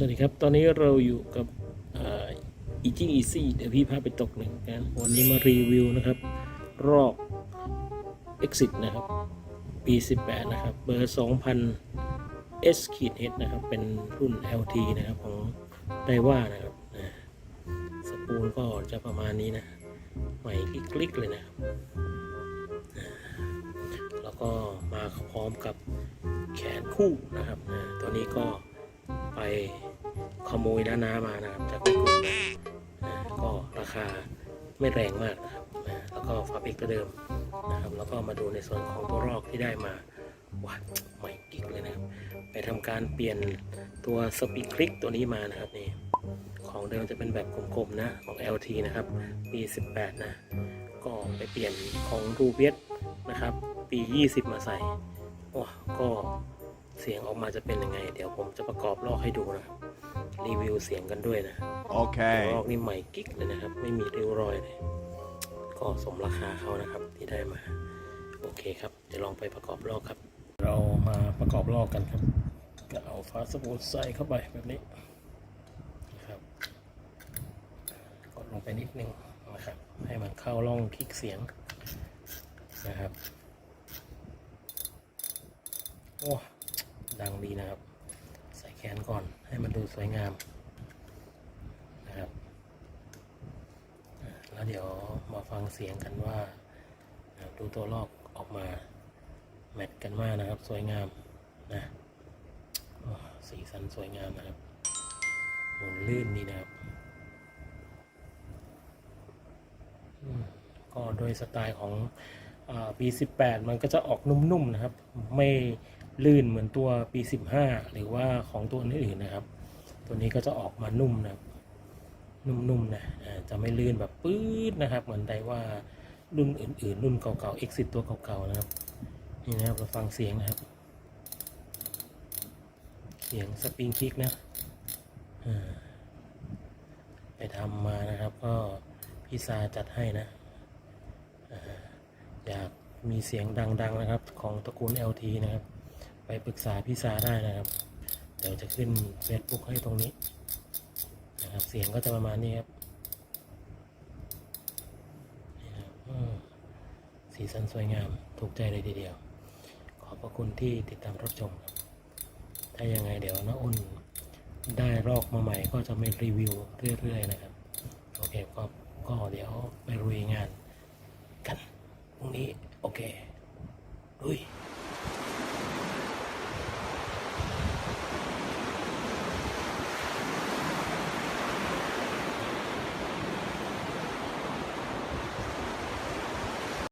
สวัสดีครับ ตอนนี้เราอยู่กับอีจิ g อีซี่เดี๋ยวพี่พาไปตกหนึ่งกันวันนี้มารีวิวนะครับ รอก Exit นะครับ ปี 18 นะครับ เบอร์ 2000 S ขีด H นะครับ เป็นรุ่น LT นะครับ ของไดว่านะครับ สปูลก็จะประมาณนี้นะ ใหม่คลิกๆเลยนะครับ แล้วก็มาพร้อมกับแขนคู่นะครับ ตัวนี้ก็ ไปขโมยด้านน้ามานะครับจากญี่ปุ่นนะก็ราคาไม่แรงมากนะครับนะแล้วก็ฟาบิกตัวเดิมนะครับ แล้วก็มาดูในส่วนของตัวรอกที่ได้มาว้าใหม่กิ๊กเลยนะครับ ไปทำการเปลี่ยนตัวสปีคลิกตัวนี้มานะครับนี่ของเดิมจะเป็นแบบกลมๆนะของ LT นะครับปี 18 นะ ก็ไปเปลี่ยนของรูเบียนะครับปี 20 มาใส่โอ้ก็ เสียงออกมาจะเป็นยังไง เดี๋ยวผมจะประกอบลอกให้ดูนะครับรีวิวเสียงกันด้วยนะ Okay. ลอกนี่ใหม่กิ๊กเลยนะครับ ไม่มีริ้วรอยเลยก็สมราคาเขานะครับที่ได้มา โอเคครับเดี๋ยวลองไปประกอบลอกครับ เรามาประกอบลอกกันครับก็เอาฟาสบูทใส่เข้าไปแบบนี้นะครับกดลงไปนิดนึงนะครับ ให้มันเข้าร่องคลิกเสียงนะครับ โอ้ ดังดีนะครับ ใส่แขนก่อนให้มันดูสวยงามนะครับแล้วเดี๋ยวมาฟังเสียงกันว่าดูตัวลอกออกมา แมทกันมากนะครับ สวยงามนะสีสันสวยงามนะครับหมุนลื่นนี่นะครับก็โดยสไตล์ของ ปี18 มันก็จะออกนุ่มๆนะครับ ไม่ลื่นเหมือนตัวปี15 หรือว่าของตัวอื่นๆนะครับ ตัวนี้ก็จะออกมานุ่มนะครับ นุ่มๆนะจะไม่ลื่นแบบปื๊ดนะครับ เหมือนไดว่ารุ่นอื่นๆ รุ่นเก่าๆ Exit ตัวเก่าๆนะครับนี่นะครับเราฟังเสียงนะครับเสียงสปริงคิกนะไปทำมานะครับ ก็พี่ซาจัดให้นะ อยากมีเสียงดังๆนะครับ ของตระกูล LT นะครับ ไปปรึกษาพี่ซาได้นะครับ เดี๋ยวจะขึ้น Facebook ให้ตรงนี้นะครับ เสียงก็จะประมาณนี้ครับนี่ครับสีสันสวยงามถูกใจเลยทีเดียว ขอบพระคุณที่ติดตามรับชมครับ ถ้ายังไงเดี๋ยวน้าอ้นได้รอกมาใหม่ก็จะมารีวิวเรื่อยๆนะครับ โอเคก็ก็เดี๋ยวไปรุยงาน